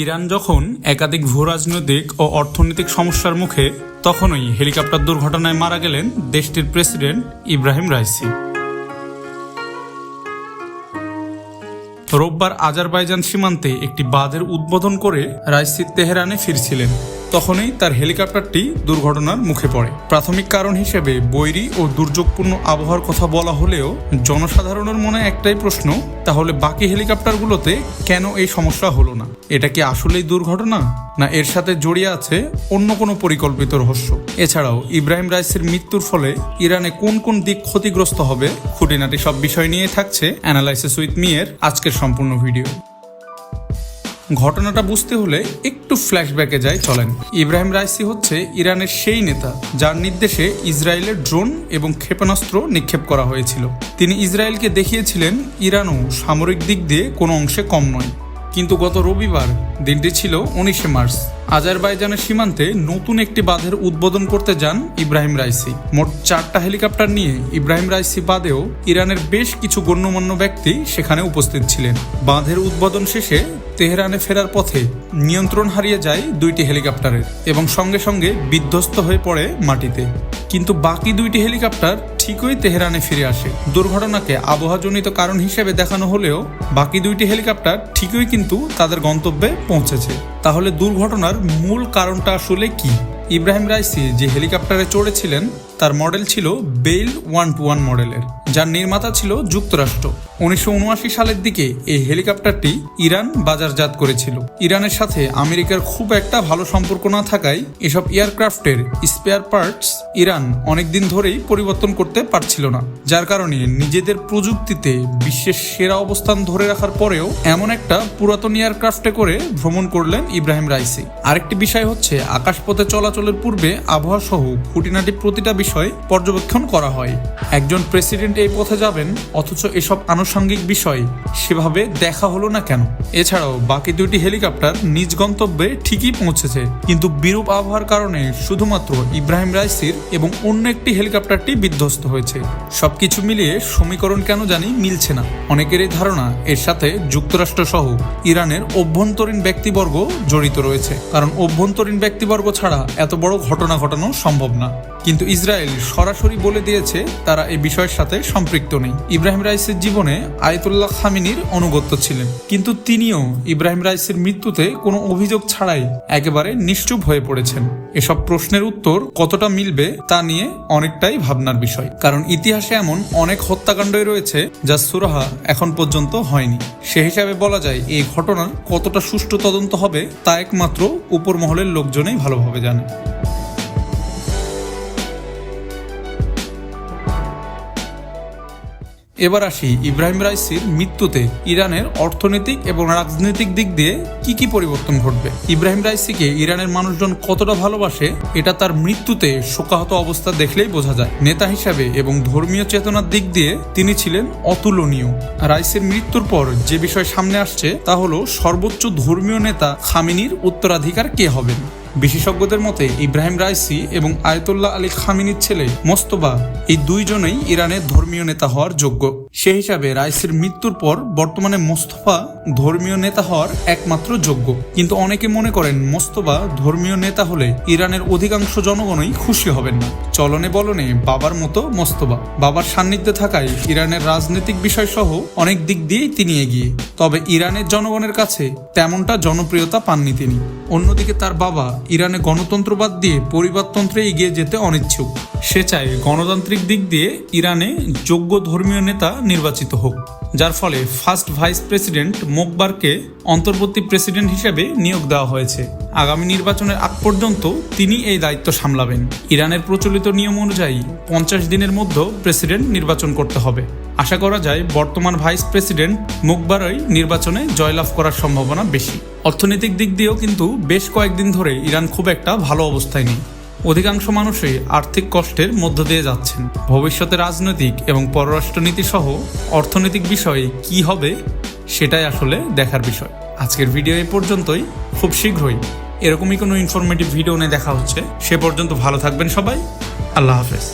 Iran যখন একাধিক ভূরাজনৈতিক ও অর্থনৈতিক সমস্যার মুখে, তখনই হেলিকপ্টার দুর্ঘটনায় মারা গেলেন দেশটির প্রেসিডেন্ট ইব্রাহিম রাইসি। রোববার আজারবাইজান সীমান্তে একটি বাঁধের উদ্বোধন করে রাইসি তেহরানে ফিরছিলেন। তখনই তার হেলিকপ্টারটি দুর্ঘটনার মুখে পড়ে। প্রাথমিক কারণ হিসেবে বৈরী ও দুর্যোগপূর্ণ আবহাওয়ার কথা বলা হলেও জনসাধারণের মনে একটাই প্রশ্ন, তাহলে বাকি হেলিকপ্টারগুলোতে কেন এই সমস্যা হলো না? এটা কি আসলেই দুর্ঘটনা? না এর সাথে জড়িয়ে আছে অন্য কোনো পরিকল্পিত রহস্য? এছাড়াও ইব্রাহিম রাইসের মৃত্যুর ফলে ইরানে কোন কোন দিক ক্ষতিগ্রস্ত হবে খুঁটিনাটি সব বিষয় নিয়ে থাকছে অ্যানালাইসিস উইথ মিয়ের আজকের সম্পূর্ণ ভিডিও। ঘটনাটা বুঝতে হলে একটু ফ্ল্যাশব্যাকে যাই, চলেন। ইব্রাহিম রাইসি হচ্ছে ইরানের সেই নেতা, যার নির্দেশে ইসরায়েলের ড্রোন এবং ক্ষেপণাস্ত্র নিক্ষেপ করা হয়েছিল। তিনি ইসরায়েলকে দেখিয়েছিলেন, ইরানও সামরিক দিক দিয়ে কোনো অংশে কম নয়। কিন্তু গত রবিবার দিনটি ছিল উনিশে মার্চ। আজারবাইজানের সীমান্তে নতুন একটি বাঁধের উদ্বোধন করতে যান ইব্রাহিম রাইসি। মোট চারটা হেলিকপ্টার নিয়ে ইব্রাহিম রাইসি বাদেও ইরানের বেশ কিছু গণ্যমান্য ব্যক্তি সেখানে উপস্থিত ছিলেন। বাঁধের উদ্বোধন শেষে তেহরানে ফেরার পথে নিয়ন্ত্রণ হারিয়ে যায় দুইটি হেলিকপ্টারের এবং সঙ্গে সঙ্গে বিধ্বস্ত হয়ে পড়ে মাটিতে। কিন্তু বাকি দুইটি হেলিকপ্টার ঠিকই তেহরানে ফিরে আসে। দুর্ঘটনাকে আবহাওয়াজনিত কারণ হিসেবে দেখানো হলেও বাকি দুইটি হেলিকপ্টার ঠিকই কিন্তু তাদের গন্তব্যে পৌঁছেছে। তাহলে দুর্ঘটনার মূল কারণটা আসলে কি? ইব্রাহিম রাইসি যে হেলিকপ্টারে চড়েছিলেন তার মডেল ছিল বেইল ওয়ান টু ওয়ান মডেলের, যার নির্মাতা ছিল যুক্তরাষ্ট্র। উনিশশো উনআশি সালের দিকে এই হেলিকপ্টারটি ইরান বাজারজাত করেছিল। ইরানের সাথে আমেরিকার খুব একটা ভালো সম্পর্ক না থাকায় এসব এয়ারক্রাফটের স্পেয়ার পার্টস ইরান অনেকদিন ধরেই পরিবর্তন করতে পারছিল না, যার কারণে নিজেদের প্রযুক্তিতে বিশ্বের সেরা অবস্থান ধরে রাখার পরেও এমন একটা পুরাতন এয়ারক্রাফটে করে ভ্রমণ করলেন ইব্রাহিম রাইসি। আরেকটি বিষয় হচ্ছে, আকাশপথে চলাচলের পূর্বে আবহাওয়া সহ খুঁটিনাটি প্রতিটা বিষয় পর্যবেক্ষণ করা হয়। একজন প্রেসিডেন্ট এই পথে যাবেন, অথচ এসব আনুষঙ্গিক বিষয় সেভাবে দেখা হলো না কেন? এছাড়াও বাকি দুইটি হেলিকপ্টার নিজ গন্তব্যে ঠিকই পৌঁছেছে, কিন্তু বিরূপ আবহাওয়ার কারণে শুধুমাত্র ইব্রাহিম রাইসির এবং অন্য একটি হেলিকপ্টারটি বিধ্বস্ত হয়েছে। সবকিছু মিলিয়ে সমীকরণ কেন জানি মিলছে না। অনেকেরই ধারণা এর সাথে যুক্তরাষ্ট্র সহ ইরানের অভ্যন্তরীণ ব্যক্তিবর্গ জড়িত রয়েছে, কারণ অভ্যন্তরীণ ব্যক্তিবর্গ ছাড়া এত বড় ঘটনা ঘটানো সম্ভব না। কিন্তু ইসরায়েল সরাসরি বলে দিয়েছে তারা এই বিষয়ের সাথে সম্পৃক্ত নেই। ইব্রাহিম রাইসের জীবনে আয়তুল্লাহ খামিনির অনুগত্য ছিলেন। কিন্তু তিনিও ইব্রাহিম রাইসের মৃত্যুতে কোনো অভিযোগ ছাড়াই একেবারে নিশ্চুপ হয়ে পড়েছেন। এসব প্রশ্নের উত্তর কতটা মিলবে তা নিয়ে অনেকটাই ভাবনার বিষয়। কারণ ইতিহাসে এমন অনেক হত্যাকাণ্ডই রয়েছে যা সুরাহা এখন পর্যন্ত হয়নি। সে হিসাবে বলা যায় এই ঘটনার কতটা সুষ্ঠু তদন্ত হবে তা একমাত্র উপর মহলের লোকজনেই ভালোভাবে জানে। এবার আসি ইব্রাহিম রাইসির মৃত্যুতে ইরানের অর্থনৈতিক এবং রাজনৈতিক দিক দিয়ে কি কি পরিবর্তন ঘটবে? ইব্রাহিম রাইসিকে ইরানের মানুষজন কতটা ভালোবাসে, এটা তার মৃত্যুতে শোকাহত অবস্থা দেখলেই বোঝা যায়। নেতা হিসাবে এবং ধর্মীয় চেতনার দিক দিয়ে তিনি ছিলেন অতুলনীয়। রাইসের মৃত্যুর পর যে বিষয় সামনে আসছে তা হলো সর্বোচ্চ ধর্মীয় নেতা খামিনির উত্তরাধিকার কে হবেন? বিশেষজ্ঞদের মতে, ইব্রাহিম রাইসি এবং আয়তুল্লাহ আলী খামিনির ছেলে মোস্তবা এই দুইজনেই ইরানের ধর্মীয় নেতা হওয়ার যোগ্য। সে হিসাবে রাইসির মৃত্যুর পর বর্তমানে মোস্তফা ধর্মীয় নেতা হওয়ার একমাত্র যোগ্য। কিন্তু অনেকে মনে করেন মোস্তবা ধর্মীয় নেতা হলে ইরানের অধিকাংশ জনগণই খুশি হবেন না। চলনে বলনে বাবার মতো মোস্তবা বাবার সান্নিধ্যে থাকায় ইরানের রাজনৈতিক বিষয় সহ অনেক দিক দিয়েই তিনি এগিয়ে। তবে ইরানের জনগণের কাছে তেমনটা জনপ্রিয়তা পাননি তিনি। অন্যদিকে তার বাবা ইরানে গণতন্ত্রবাদ দিয়ে পরিবারতন্ত্রে এগিয়ে যেতে অনিচ্ছুক। সে চায় গণতান্ত্রিক দিক দিয়ে ইরানে যোগ্য ধর্মীয় নেতা নির্বাচিত হোক। যার ফলে ফার্স্ট ভাইস প্রেসিডেন্ট মোকবারকে অন্তর্বর্তী প্রেসিডেন্ট হিসেবে নিয়োগ দেওয়া হয়েছে। আগামী নির্বাচনের আগ পর্যন্ত তিনি এই দায়িত্ব সামলাবেন। ইরানের প্রচলিত নিয়ম অনুযায়ী পঞ্চাশ দিনের মধ্যে প্রেসিডেন্ট নির্বাচন করতে হবে। আশা করা যায় বর্তমান ভাইস প্রেসিডেন্ট মুকবারই নির্বাচনে জয়লাভ করার সম্ভাবনা বেশি। অর্থনৈতিক দিক দিয়েও কিন্তু বেশ কয়েকদিন ধরে ইরান খুব একটা ভালো অবস্থায় নেই। অধিকাংশ মানুষই আর্থিক কষ্টের মধ্য দিয়ে যাচ্ছেন। ভবিষ্যতে রাজনৈতিক এবং পররাষ্ট্রনীতি সহ অর্থনৈতিক বিষয়ে কি হবে, সেটাই আসলে দেখার বিষয়। আজকের ভিডিও এ পর্যন্তই। খুব শীঘ্রই এরকমই কোনো ইনফরমেটিভ ভিডিও নিয়ে দেখা হচ্ছে। সে পর্যন্ত ভালো থাকবেন সবাই। আল্লাহ হাফেজ।